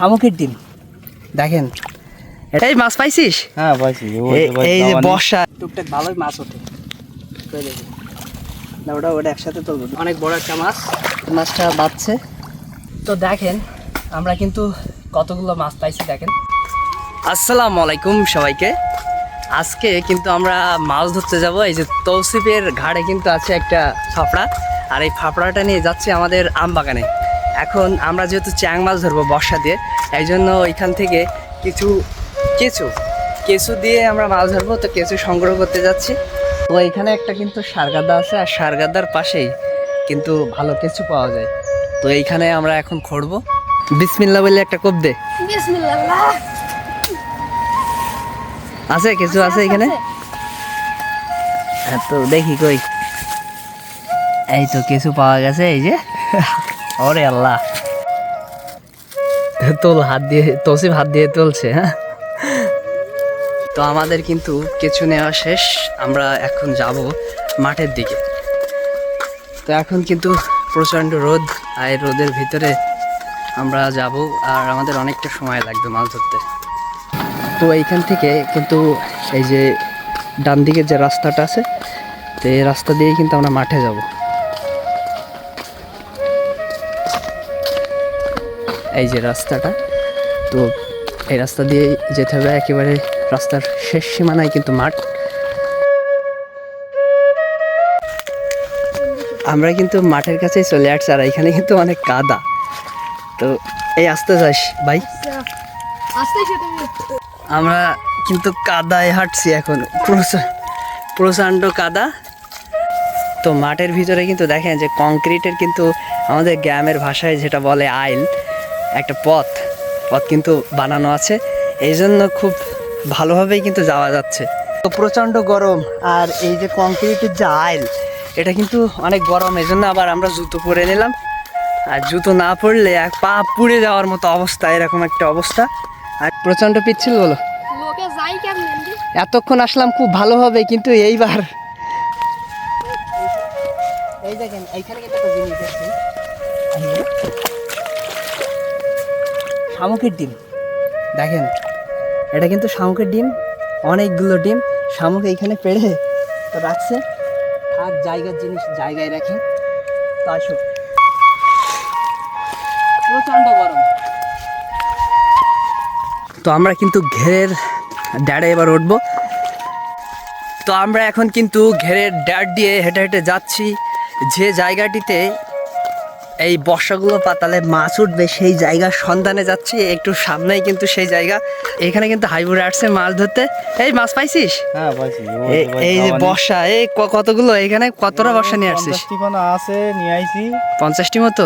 শামুকের ডিম। দেখেন। এটাই মাছ পাইছিস? হ্যাঁ পাইছি। এই যে বর্ষা। টুকটাক ভালোই মাছ ওঠে। না ওটা ওটা একসাথে তুলবো। অনেক বড় একটা মাছ। মাছটা বাঁচছে তো দেখেন আমরা কিন্তু কতগুলো মাছ পাইছি দেখেন। আসসালামু আলাইকুম সবাইকে। আজকে কিন্তু আমরা মাছ ধরতে যাব। এই যে তৌসিফের ঘাড়ে কিন্তু আছে একটা ফাফড়া। আর এই ফাফড়াটা নিয়ে যাচ্ছে আমাদের আম বাগানে এখন আমরা যেহেতু চ্যাং মাছ ধরবো বর্ষা দিয়ে এই জন্য ওইখান থেকে কিছু কেঁচু কেঁচু দিয়ে আমরা মাছ ধরবো তো কেঁচু সংগ্রহ করতে যাচ্ছি। তো এখানে একটা কিন্তু সারগাদা আছে আর সারগাদার পাশেই কিন্তু ভালো কেঁচু পাওয়া যায়। তো এইখানে আমরা এখন খড়বো। বিসমিল্লা বলে একটা কোপ দে। আছে কিছু আছে এখানে? হ্যাঁ, তো দেখি কই। এই তো কিছু পাওয়া গেছে এই যে। ওরে আল্লাহ। তোল হাত দিয়ে, তসিফ হাত দিয়ে তুলছে হ্যাঁ? তো আমাদের কিন্তু কিছু নেওয়া শেষ, আমরা এখন যাব মাঠের দিকে। তো এখন কিন্তু প্রচণ্ড রোদ, আর রোদের ভিতরে আমরা যাব, আর আমাদের অনেকটা সময় লাগবে মাছ ধরতে। তো এইখান থেকে কিন্তু এই যে ডান দিকের যে রাস্তাটা আছে, তো এই রাস্তা দিয়েই কিন্তু আমরা মাঠে যাব। এই যে রাস্তাটা তো এই রাস্তা দিয়ে যেতে হবে একেবারে রাস্তার শেষ সীমানায় কিন্তু মাঠ। আমরা কিন্তু মাঠের কাছেই চলে আসছি আর এখানে কিন্তু অনেক কাদা। তো এই আসতে যাস ভাই। আমরা কিন্তু কাদায় হাঁটছি এখন প্রচণ্ড কাদা। তো মাঠের ভিতরে কিন্তু দেখেন যে কংক্রিটের কিন্তু আমাদের গ্রামের ভাষায় যেটা বলে আইল একটা পথ পথ কিন্তু বানানো আছে। এই জন্য খুব ভালোভাবেই কিন্তু যাওয়া যাচ্ছে। তো প্রচণ্ড গরম আর এই যে কংক্রিটের যে আইল এটা কিন্তু অনেক গরম এই জন্য আবার আমরা জুতো পরে নিলাম। আর জুতো না পরলে এক পা পুড়ে যাওয়ার মতো অবস্থা এরকম একটা অবস্থা। আর প্রচণ্ড পিচ্ছিল বলো। এতক্ষণ আসলাম খুব ভালো হবে কিন্তু এইবার এই দেখেন এইখানে কিন্তু একটা জিনিস শামুকের ডিম। দেখেন, এটা কিন্তু শামুকের ডিম, অনেকগুলো ডিম। শামুক এইখানে পেড়ে তো রাখছে। আর জায়গার জিনিস জায়গায় রাখে। তো আসো প্রচণ্ড গরম। তো আমরা কিন্তু ঘেরের ড্যাডে এবার উঠবো। তো আমরা এখন কিন্তু ঘেরের ড্যাড দিয়ে হেঁটে হেঁটে যাচ্ছি। যে জায়গাটিতে এই বর্ষাগুলো পাতালে মাছ উঠবে সেই জায়গার সন্ধানে যাচ্ছি একটু সামনেই কিন্তু সেই জায়গা। এখানে কিন্তু হাইবুড়ে আসছে মাছ ধরতে। এই মাছ পাইছিস? হ্যাঁ এই যে বর্ষা এই কতগুলো? এখানে কতটা বর্ষা নিয়ে আসছিস? আছে নিয়ে আইছি। পঞ্চাশটি মতো?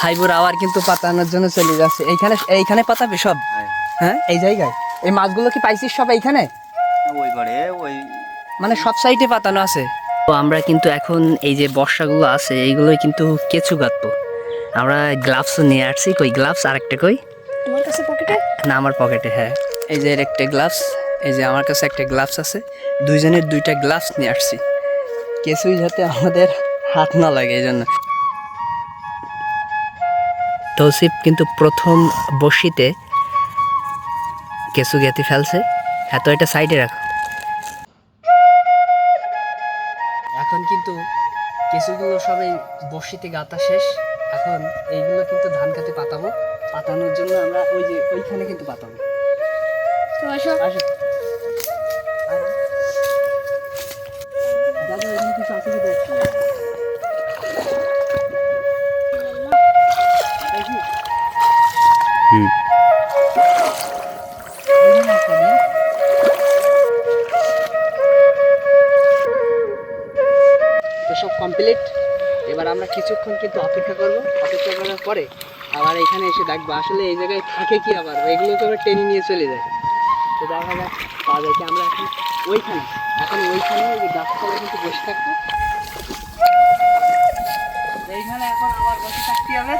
হাইবুর আবার কিন্তু পাতানোর জন্য চলে যাচ্ছে। এইখানে এইখানে পাতাবে সব? হ্যাঁ। এই জায়গায়? এই মাছগুলো কি পাইছিস সব এইখানে? ওই ওই মানে সব সাইডে পাতানো আছে। তো আমরা কিন্তু এখন এই যে বর্ষাগুলো আছে এইগুলোই কিন্তু কেঁচু কাটবো। আমরা গ্লাভসও নিয়ে আসছি। কই গ্লাভস আরেকটা কই? তোমার কাছে পকেটে না আমার পকেটে হ্যাঁ। এই যে এর একটা গ্লাভস এই যে আমার কাছে একটা গ্লাভস আছে। দুইজনের দুইটা গ্লাভস নিয়ে আসছি। কেঁচুই যাতে আমাদের হাত না লাগে এই জন্য। তৌসিফ কিন্তু প্রথম বসিতে কেঁচু গেতে ফেলছে। এত এটা সাইডে রাখো। এখন কিন্তু কেঁচুগুলো সবাই বসিতে গাতা শেষ। এখন এইগুলো কিন্তু ধান খেতে পাতাবো। পাতানোর জন্য আমরা ওই যে ওইখানে কিন্তু পাতাবো। তো আসো। আসো। দাদা এখানে কিছু আছে কি দেখ হুম। সব কমপ্লিট এবার আমরা কিছুক্ষণ কিন্তু অপেক্ষা করব। অপেক্ষা করার পরে আবার এখানে এসে দেখব আসলে এই জায়গায় থাকে কি আবার? এগুলোকে আবার টেনে নিয়ে চলে যায়। তো দেখা যাক, পাওয়া যায় আমরা এখন ওইখানে এখন ওইখানে ওই গাছতলা কিন্তু বসে থাকব। এইখানে এখন আবার বসে থাকতে হবে।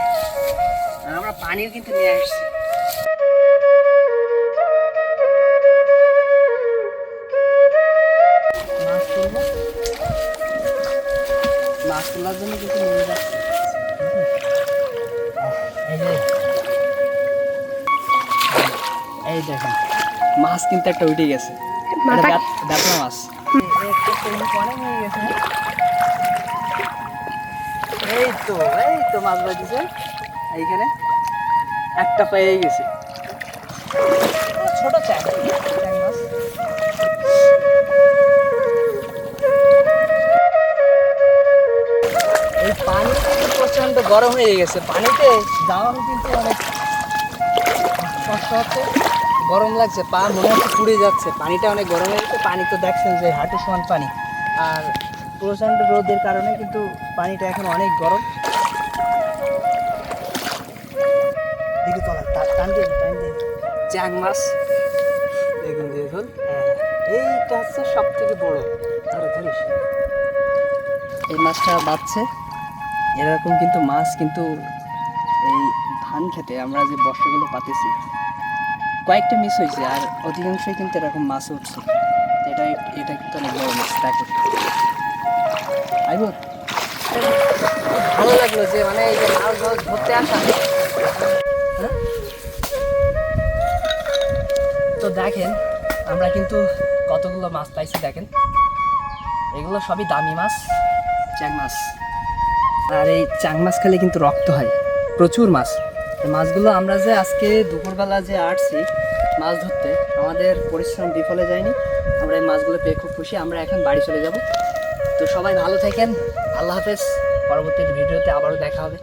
আর আমরা পানিও কিন্তু নিয়ে আসছি। মাছ তোলার জন্য কিছু নিয়ে যাচ্ছি। এই দেখেন মাছ কিন্তু একটা উঠে গেছে। মাথা ব্যাপলা মাছ। এই তো এই তো মাছ বাজিছে। এইখানে একটা পেয়ে গেছে। ছোট চ্যাং মাছ প্রচণ্ড গরম হয়ে গেছে। পানিতে যাওয়াও কিন্তু অনেক কষ্ট হচ্ছে। গরম লাগছে পা মনে হচ্ছে পুড়ে যাচ্ছে। পানিটা অনেক গরম হয়ে গেছে। পানি তো দেখছেন যে হাঁটু সমান পানি। আর প্রচণ্ড রোদের কারণে কিন্তু পানিটা এখন অনেক গরম। দেখি তলা টান দিয়ে টান দিয়ে। চ্যাং মাছ। দেখুন দেখুন। হ্যাঁ এইটা হচ্ছে সব থেকে বড়। ধরে ধরিস। এই মাছটা বাঁচছে এরকম কিন্তু মাছ কিন্তু এই ধান খেতে আমরা যে বর্ষাগুলো পাতেছি, কয়েকটা মিস হয়েছে আর অধিকাংশই কিন্তু এরকম মাছ উঠছে। এটা এটা কিন্তু অনেক বড় মাছ দেখো আইব ভালো লাগল যে মানে এই যে মাছ ধরতে আসা। হ্যাঁ? তো দেখেন, আমরা কিন্তু কতগুলো মাছ পাইছি দেখেন। এগুলো সবই দামি মাছ, চ্যাং মাছ। আর এই চাং মাছ খেলে কিন্তু রক্ত হয়। প্রচুর মাছ। মাছগুলো আমরা যে আজকে দুপুরবেলা যে আটছি মাছ ধরতে, আমাদের পরিশ্রম বিফলে যায়নি। আমরা এই মাছগুলো পেয়ে খুব খুশি। আমরা এখন বাড়ি চলে যাব। তো সবাই ভালো থাকেন। আল্লাহ হাফেজ। পরবর্তী ভিডিওতে আবারও দেখা হবে।